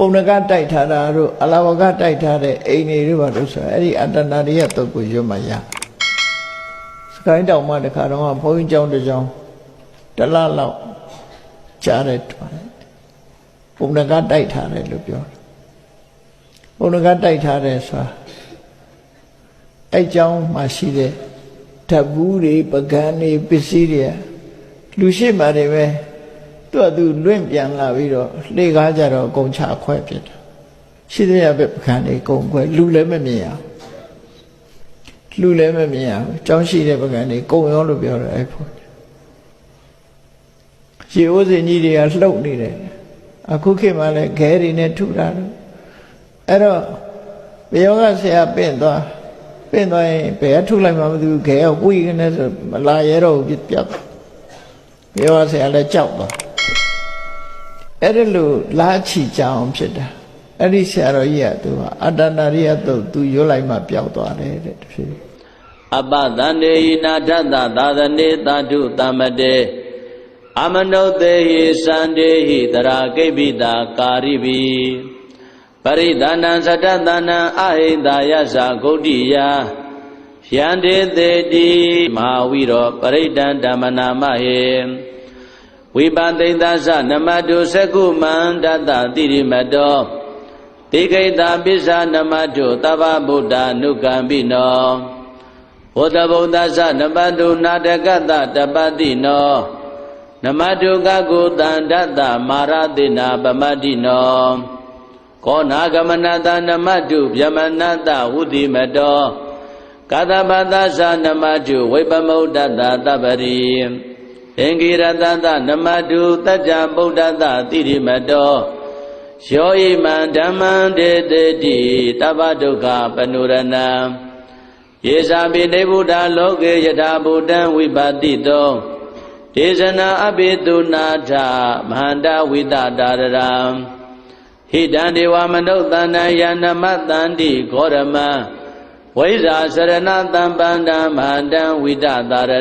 ပုံနကတိုက်ထားတာတို့အလာဝကတိုက်ထားတဲ့အိမ်တွေတို့ဘာလို့ဆိုအဲ့ဒီအတ္တနာရိယတုတ်ကိုရွတ်မှရစကိုင်းတောင်မှတခါတော့ဘုန်းကြီးကျောင်းတစ်ကျောင်းတစ်လလောက်ကြားတဲ့တွားတယ်ပုံနကတိုက်ထားတယ်လို့ပြောတယ်ပုံနကတိုက်ထားတယ်ဆိုတာအဲ့ကျောင်းမှာရှိတဲ့ဓာတ်ဘူးတွေပကံတွေပစ္စည်းတွေလူရှိမှတွေပဲ သူ့အတူလွင့်ပြန်လာပြီးတော့လှေကားကြတော့အကုန်ချခွဲပြစ်တယ်ရှိတဲ့ရပဲပကံတွေအကုန်ခွဲလူလည်းမမြင်ရဘူးလူလည်းမမြင်ရဘူးကျောင်းရှိတဲ့ပကံတွေကုံရောလို့ပြောတယ်အဲ့ဖို့ရေအိုးစင်ကြီးတွေကလှုပ်နေတယ်အခုခေတ်မှလည်းခဲတွေနဲ့ထုတာလို့အဲ့တော့ဘယောကဆရာပင့်သွားပင့်သွားရင်ဘယ်ကထုလိုက်မှမသိဘူးခဲကဝိကနေဆိုမလာရဲတော့ဘူးပြတ်ဘယောကဆရာလည်းကြောက်သွား အဲ့ဒါလို့လာချီကြအောင်ဖြစ်တာအဲ့ဒီဆရာတော်ကြီးကသူကအတ္တနာရိယတုတ်သူရွတ်လိုက်မှပျောက်သွားတယ်တဲ့တဖြည်းအပတန္တေဟိနာထသသာသနေသာဓုတမတေအမနုသေဟိစန္ဒေဟိတရာကိဗ္ဗိတာကာရိဘိပရိဒါနံသတ္တသနံအဟိတာယသဂုတ်တိယယန္တေတေတိမဟာဝိရောပရိဒံဓမ္မနာမဟေ ဝိပသိသသနမတုသကုမန္တတတိရိမတောတိခိတာပိစ္ဆာနမတုသဗ္ဗဗုဒ္ဓနုကံပိနောဘုဒ္ဓဗုဒ္ဓသနမတုနာတကတတပတိနောနမတုကကုတန္တတမာရတိနာပမတိနောကောနာဂမနတနမတုဗျမနတဝုတိမတောကတပတသနမတုဝိပမုဒ္ဒတတပရိ အင်္ဂိရတတနမတုတัจ जा ဗုဒ္ဓတတိရိမတောယောဣမံဓမ္မံဒေတေတိတပ္ပဒုက္ခပနုရဏံယေဇာပိနေဗုဒ္ဓလောကေယထာဗုဒ္ဓံဝိပါတိတောဒေဇနာအပိတုနာထမဟာန္တဝိတတာရရံဟိတံဒေဝမနုဿန္တယနမတန္တိဂောရမံဝိဇာစရဏတံပန္တမဟာန္တဝိတတာရ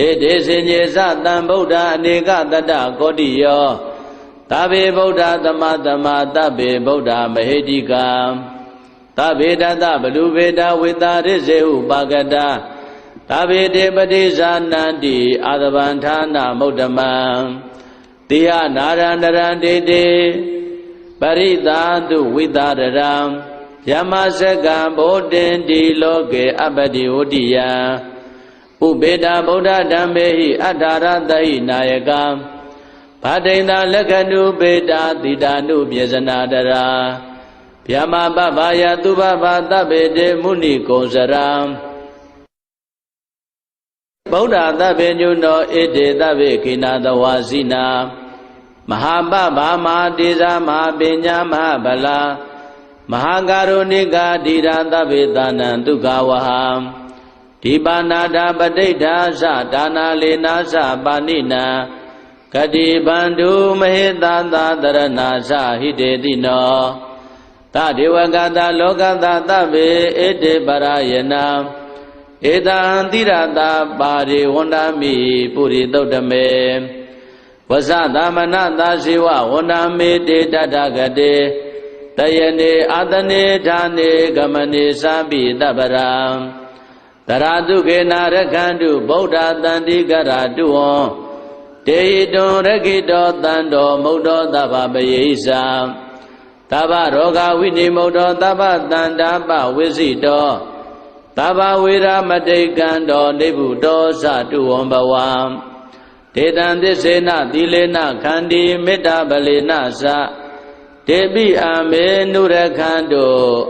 ရံဧတေစင်ညေသတံဗုဒ္ဓအနေကတတကောတိယောသဗ္ဗေဗုဒ္ဓသမသမသဗ္ဗေဗုဒ္ဓမဟေတိကံသဗ္ဗေတတဘလူဗေဒဝေတာရိစေဟုပါကတသဗ္ဗေတေပတိဇာနန္တိအာသဗန္ဌာနာမုဒ္ဓမံတိယနာရန္တရံတေတေပရိသာတုဝိတာရရံယမစကံဗောတင်တိလောကေအပတိဝတိယံ ဥပေတာဗုဒ္ဓဓမ္မေဟိအထာရတဟိနာယကံဘာဒိန္တာလက္ခဏုပေတာတိတာနုပြေဇနာတရာဗျာမပဗာယသူဘဘာတဗ္ဗေတေမုဏိကုံစရံဗုဒ္ဓသဗ္ဗေညုနောဣတေသဗ္ဗေခိနာတဝါစီနာမဟာပဗာမဟာတေဇာမဟာပညာမဟာဗလာမဟာကာရုဏိကာဓိရာသဗ္ဗေသာနံဒုက္ခဝဟံ ဒီပါဏာတာပဋိဋ္ဌာသဒါနာလေနာသပါဏိနံကတိဗန္ဓုမဟေတသာတရဏာသဟိတေတိနောသဒေဝကတာလောကတာသဗ္ဗေဣတိပရယနာဧတံတိရတာပါရိဝန္ဒမိပုရိသုတ်တမေဝဇသမနသာဇေဝဝန္ဒမေတေတတဂတေတယနေအာတနေဌာနေဂမနေသာပိတပရံ တရာတုကေနာရခန္တုဗုဒ္ဓတန္တိကရတုဝံတေဟိတုံရခိတောတန္တောမုဒ္ဒောသဗ္ဗပယေဣသံသဗ္ဗရောဂဝိနိမုတ်တော်သဗ္ဗတန္တာပဝိစိတောသဗ္ဗဝေရမတိကံတော်နိဗ္ဗုတောသတုဝံဘဝံဒေတံသစ္စေနသီလေနခန္တီမေတ္တာပလေနသတေပိအာမေနုရခန္တု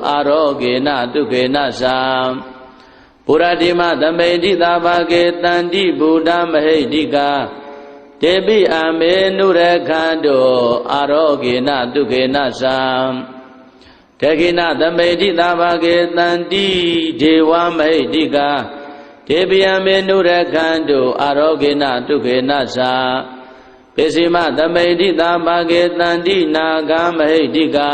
အာရောဂေနတုခေနသံ ပုရတိမသမိတိသာဘာကေတန္တိဗုဒ္ဓမဟိတိကာတေပိအာမေနုရခန္တုအာရောဂေနတုခေနသံတခိနသမိတိသာဘာကေတန္တိဒေဝမဟိတိကာတေပိယမေနုရခန္တုအာရောဂေနတုခေနသံပိစိမသမိတိသာဘာကေတန္တိနာဂမဟိတိကာ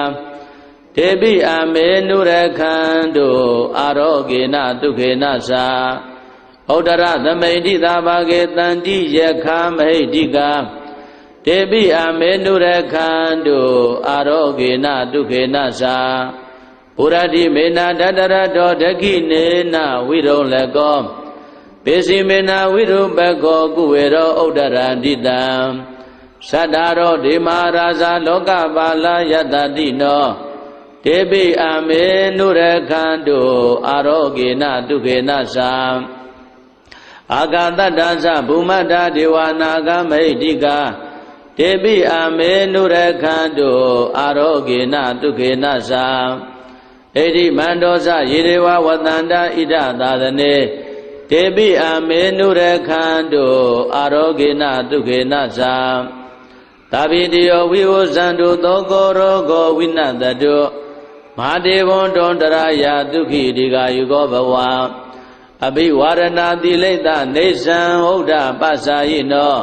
တေပိအာမေနုရခန္တုအာရောဂေနတုခေနသံဩဒရသမိတိသာဘာကေတန္တိယခာမဟိတိကာတေပိအမေနုရခန္တုအာရောဂေနဒုခေနသာဘုရတိမေနာတတရတောဒခိနေနဝိရုံလကောပေစီမေနာဝိရုပကောကုဝေရောဥဒ္ဒရန္တိတံသတ္တရောဒေမာရာဇာလောကပါလယတတိနော တေပိအမေနုရခန္တုအာရောဂေနဒုခေနသာအာဂတတ္တသဘူမတ္တဒေဝနာဂမိတ်တိကာတေပိအမေနုရခန္တုအာရောဂေနဒုခေနသာဣတိမန္တောသယေရေဝဝတန္တဣဒသာသနေတေပိအမေနုရခန္တုအာရောဂေနဒုခေနသာသာပိတယောဝိဝဇန္တုသောကောရောဂောဝိနတတု မဟာဒေဝံတောတရာယဒုခိဒီဃာယုကောဘဝအဘိဝရဏတိလိတ္တနေသံဟုတ်ဒပ္ပစာယိနော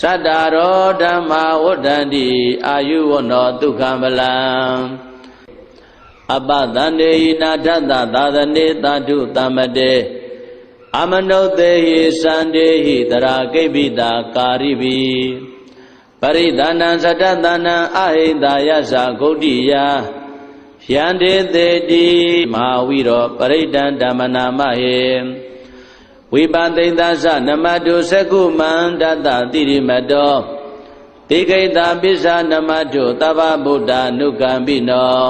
သတ္တရောဓမ္မဝဋ္ဌန္တိအာယုဝနောဒုက္ခမလံအပတန္တေဟိနာထတသာသနေသာဓုတမတေအမနုသေဟိစန္တေဟိတရာကိပိတာကာရိပိပရိဒါနံသတ္တသနံအဟိန္တာယသဂုတ်တိယ ယန္တေသေတိမဟာဝိရောပရိဒံဓမ္မနာမဟေဝိပသိတသနမတုသကုမန္တတတိရိမတောတိခိတာပိစ္ဆာနမတုသဗ္ဗဗုဒ္ဓနုကံပိနော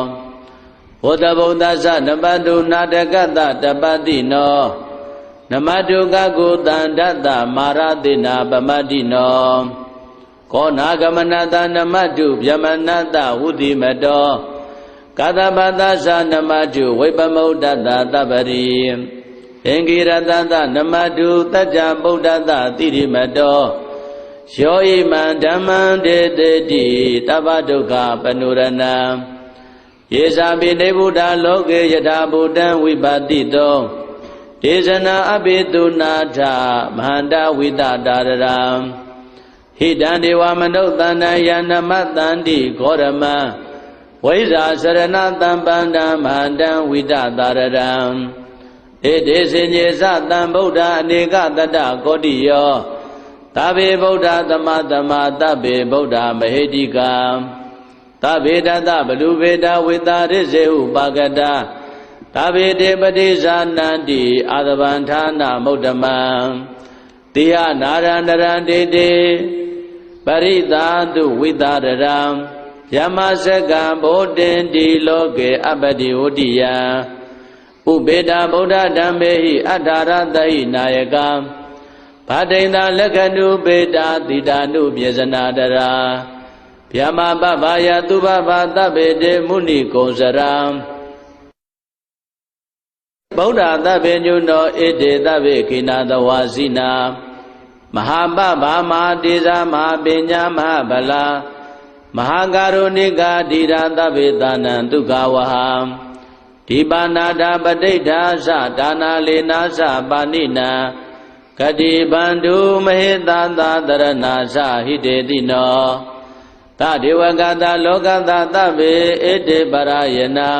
ဘုဒ္ဓဗုဒ္ဓသနမတုနာတကတတပတိနောနမတုကကုတန္တတမာရတိနာပမတိနောခောနာဂမနတနမတုဗျမနတဝုတိမတော ကာသပတ္တသနမတုဝိပမုဒ္ဒတသဗ္ဗရိအင်္ဂိရတတနမတုတัจ जा ဗုဒ္ဓတတိရိမတောယောဣမံဓမ္မံတေတေတိတပ္ပဒုက္ခပနုရဏံယေဇာပိနေဗုဒ္ဓလောကေယထာဗုဒ္ဓံဝိပါတိတောဒေဇနာအဘိတုနာထမဟာန္တဝိတတာရရံဟိတံဒေဝမနုဿန္တယနမတန္တိဂောရမံ ဝိဇာစရဏတံပန္တမဟာန္တဝိတတာရရံဧတေစဉ္ေသတံဗုဒ္ဓအနေကတတကောတိယောသဗ္ဗေဗုဒ္ဓသမသမသဗ္ဗေဗုဒ္ဓမဟေတိကံသဗ္ဗေတတဘလူဗေဒဝေတာရစ္စေဥပါကတသဗ္ဗေတေပတိဇာနန္တိအာသဗန္ဌာနာမုဒ္ဓမံတိယနာရန္တရံတေတေပရိသာတုဝိတာရရံ ယမစကံဗောတင်တိလောကေအပတိဝတ္တိယံဥပေတာဗုဒ္ဓဓမ္မေဟိအထာရတဟိနာယကံဘာဒိန်တာလက္ခဏုပေတာတိတာနုပြေဇနာတရာဗျမပပယသူဘဘာတဗ္ဗေတေမုဏိကုံစရံဗုဒ္ဓသဗ္ဗညုနောဣတေသဗ္ဗေခိနာတဝါစီနာမဟာပဗာမဟာတေဇာမဟာပညာမဟာဗလာ မဟာကာရုဏိကာဓိရာသဗ္ဗေသနံဒုက္ခဝဟံဒီပါဏာတာပဋိဋ္ဌာသဒါနာလေနာသပါဏိနာကတိဗန္ဓုမဟေတသာတရဏာသဟိတေတိနောတဒေဝကတာလောကတာသဗ္ဗေဧတေပရယနာ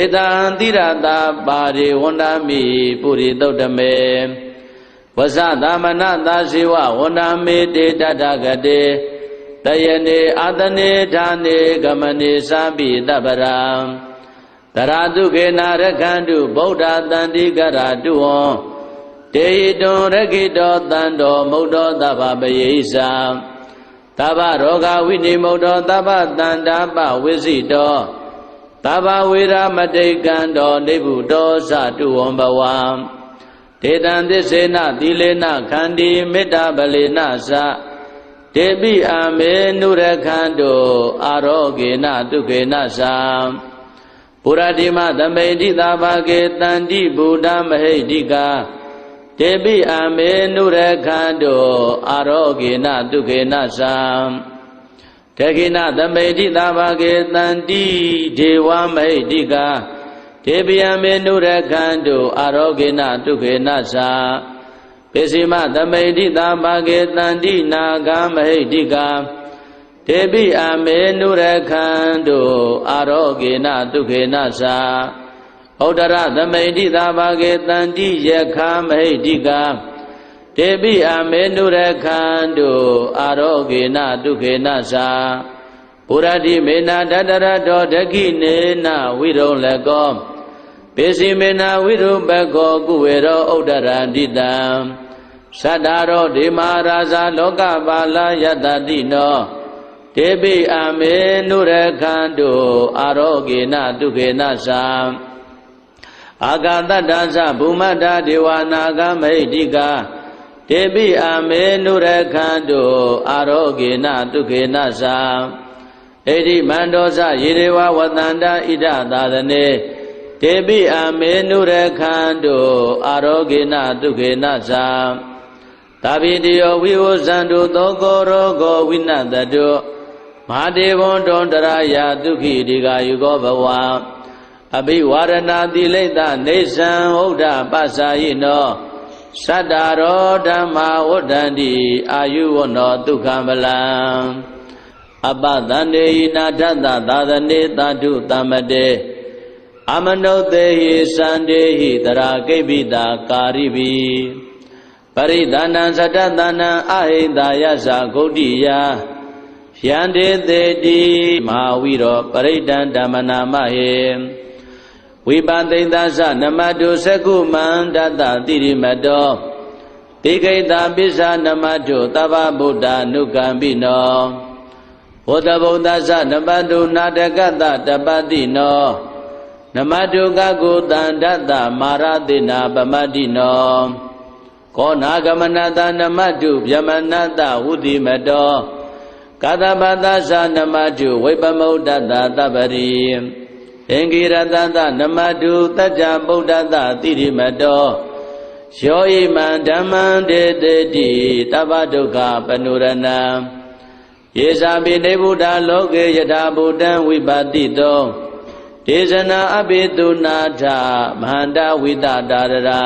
ဧတံတိရတာပါရိဝန္ဒမိပုရိသုတ်တမေဝဇသမနသာဇေဝဝန္ဒမေတေတတဂတေ တယနေအာတနေဌာနေဂမနေသာပိတပရံတရာတုခေနာရခန္တုဗုဒ္ဓတန္တိကရတုဝံတေဟိတုံရခိတောတန္တောမုဒ္ဒောသဗ္ဗပယေဣသံသဗ္ဗရောဂဝိနိမုဒ္ဒောသဗ္ဗတန္တာပဝိစိတောသဗ္ဗဝေရမတိကံတောနေဗုတောသတုဝံဘဝံဒေတံသစ္စေနသီလေနခန္တီမေတ္တာပလေနသ တေပိအမေနုရခန္တောအာရောဂေနဒုခေနသံပုရတိမသမိတိသာဘာကေတန္တိဗုဒ္ဓမဟိတိကာတေပိအမေနုရခန္တောအာရောဂေနဒုခေနသံတခိနသမိတိသာဘာကေတန္တိဒေဝမဟိတိကာတေပိယမေနုရခန္တောအာရောဂေနဒုခေနသံ ပစ္စည်းမသမိတိသာဘာကေတန္တိနာဂမဟိတိကာတေပိအမေနုရခန္တုအာရောဂေနဒုခေနသာဩဒရသမိတိသာဘာကေတန္တိယခာမဟိတိကာတေပိအမေနုရခန္တုအာရောဂေနဒုခေနသာပုရတိမေနာတတရတောဒခိနေနဝိရုံလကောပေစီမေနာဝိရုပကောကုဝေရောဥဒ္ဒရန္တိတံ သတ္တရောဒေမာရာဇာလောကပါလယတတိနောတေပိအမေနုရခန္တုအာရောဂေနဒုခေနသာအာဂတတ္တသဗုမတ္တဒေဝနာဂမိတ်တိကာတေပိအမေနုရခန္တုအာရောဂေနဒုခေနသာဣတိမန္တောဇယေရေဝဝတန္တာဣဒသာသနေတေပိအမေနုရခန္တုအာရောဂေနဒုခေနသာ သဗ္ဗိတယောဝိဝဇန္တုသောကောရောဂောဝိနတတုမဟာဒေဝံတောတရာယဒုက္ခိဒီဃာယုကောဘဝအဘိဝရဏတိလိတနေသံဟုတ်တာပသယိနောသတ္တရောဓမ္မဝဋ္ဌန္တိအာယုဝနောဒုက္ခမလံအပတန္တေယနာထသသာသနေသာဓုတမတေအမနုသေဟိစန္ဒေဟိတရာကိပိတာကာရိပိ ပရိဒါနံသတ္တသနံအဟိတာယသဂုတ်တိယယန္တေတေတိမဟာဝိရောပရိဒံဓမ္မနာမဟေဝိပါသိသသနမတုသကုမန္တတတိရိမတောတိခိတာပိစ္ဆာနမတုသဗ္ဗဗုဒ္ဓ ानु ကံပိနောဘုဒ္ဓဗုဒ္ဓသနမတုနာတကတတပတိနောနမတုကကုတန္တတမာရတိနာပမတ္တိနော ကောနာဂမနတနမတုဗျမနတဝုတိမတောကတပတသနမတုဝိပမုဒ္ဒတတပရိသင်္ကိရတတနမတုတัจ जा ဗုဒ္ဓတတိရိမတောယောဣမံဓမ္မံတေတေတိတပ္ပဒုက္ခပနုရဏံယေဇာပိနေဗုဒ္ဓလောကေယထာဗုဒ္ဓံဝိပါတိတောဒေဇနာအပိတုနာထမဟန္တဝိတတာရရံ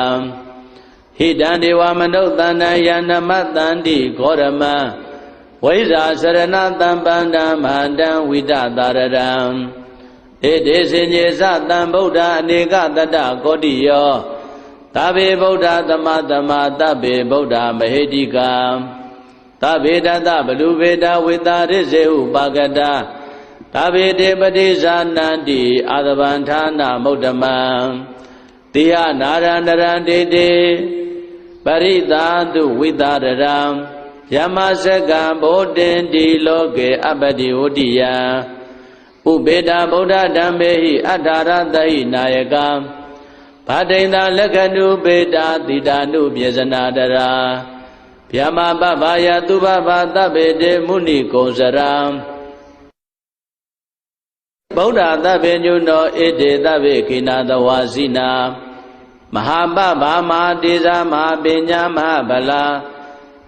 ဟိတံဒေဝမနုဿန္တယနမတန္တိဂောရမံဝိဇာစရဏတံပန္တမဟန္တံဝိတတာရရံဧတေစင်ညေသတံဗုဒ္ဓအနေကတတကောတိယောသဗ္ဗေဗုဒ္ဓသမသမသဗ္ဗေဗုဒ္ဓမဟေတိကံသဗ္ဗေတတဘလူဗေဒဝေတာရစ္စေဥပါကတသဗ္ဗေတေပတိဇာနန္တိအာသဗန္ဌာနမုဒ္ဓမံတိယနာရန္တရံတေတေ ပရိသာတုဝိတာရရံယမစကံဗောတင်တိလောကေအပ္ပတိဝတိယံဥပေတာဗုဒ္ဓဓမ္မေဟိအထာရတဟိနာယကံဗာဒိန္တာလက္ခဏုပေတာတိတာနုပြေဇနာတရာဗျမပဗာယသူဘဘာတဗေတေမုဏိကုံစရံဗုဒ္ဓသဗ္ဗညုနောဣတေသဗ္ဗေကိနာတဝါစီနာ မဟာပဗာမဟာတေဇာမဟာပညာမဟာဗလာ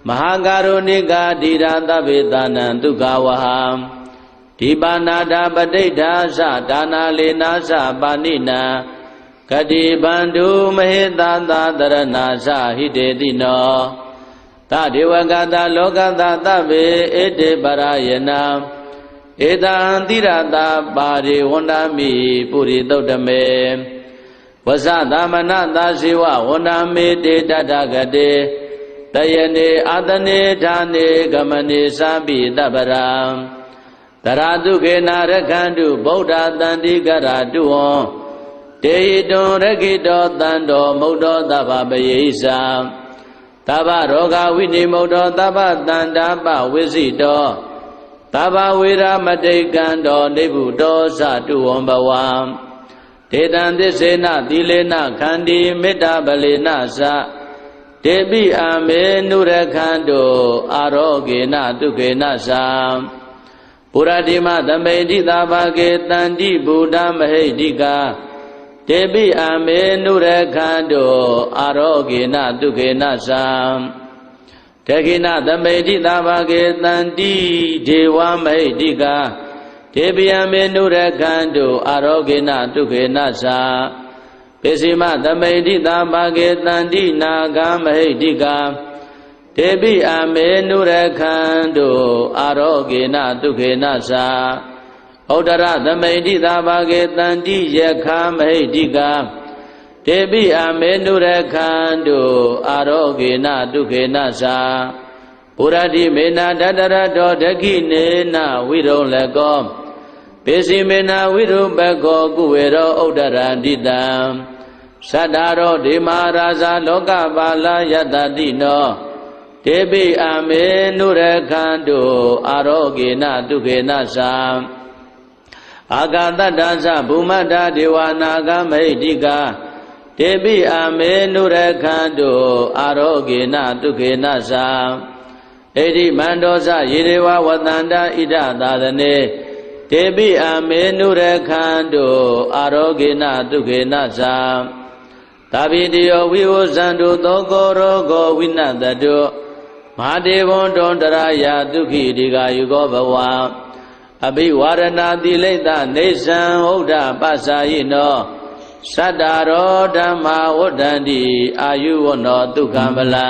မဟာကာရုဏိကာဓိရာသဗ္ဗေတာနံဒုက္ခဝဟံဒီပါဏာတာပဋိဋ္ဌာသဒါနာလေနာသပါဏိနာကတိဗန္ဓုမဟေတသာတရဏာသဟိတေတိနောသဒေဝကတာလောကတာသဗ္ဗေဣတေပရယနာဧတံတိရတာပါရိဝန္ဒမိပုရိသုတ်တမေ ဝဇသမနသာဇေဝဝန္ဒမေတေတတဂတေတယနေအာတနေဌာနေဂမနေသာပိတပရံတရာတုခေနာရခန္တုဗုဒ္ဓတန္တိကရာတုဝံတေဟိတုံရခိတောတန္တောမုဒ္ဒောသဗ္ဗပယေသံသဗ္ဗရောဂဝိနိမုဒ္ဒောသဗ္ဗတန္တာပဝိစိတောသဗ္ဗဝေရမတိကံတောနေဗုတောသတုဝံဘဝံ ဒေတံသစ္စေနသီလေနခန္တီမေတ္တာပလေနသတေပိအမေနုရခန္တုအာရောဂေနဒုက္ခေနသံပုရတိမသမိဋ္ဌိသာဘာကေတန္တိဗုဒ္ဓမဟိတိကာတေပိအမေနုရခန္တုအာရောဂေနဒုက္ခေနသံတခိနသမိဋ္ဌိသာဘာကေတန္တိဒေဝမဟိတိကာ တေပိယမေနုရခန္တုအာရောဂေနဒုက္ခေနသံပိစိမသမိဋ္ဌိသာဘာကေတန္တိနာဂမဟိတိကာတေပိအမေနုရခန္တုအာရောဂေနဒုက္ခေနသာဩဒရသမိဋ္ဌိသာဘာကေတန္တိယခာမဟိတိကာတေပိအမေနုရခန္တုအာရောဂေနဒုခေနသာပုရတိမေနတတရတောဒခိနေနဝိရုံလကော ပေစီမေနဝိရုပကောကုဝေရောဥဒ္ဒရန္တိတံသတ္တရောဒေမရာဇာလောကပါလယတတိနောတေပိအမေနုရခန္တုအာရောဂေနဒုခေနသာအာဂတတ္တသဘူမတ္တဒေဝနာဂမိတ်တိကာတေပိအမေနုရခန္တုအာရောဂေနဒုခေနသာဣတိမန္တောဇယေရေဝဝတန္တဣဒသာသနေ တေပိအမေနုရခန္တုအာရောဂေနဒုခေနသာသာပိတိယောဝိဝဇန္တုသောကောရောဂောဝိနတတုမဟာဒေဝံတောတရာယဒုခိဒီဃာယုကောဘဝအဘိဝရဏတိလိတနေသံဟုတ်တာပသယိနောသတ္တရောဓမ္မာဝဋ္ဌန္တိအာယုဝနောဒုက္ခမလံ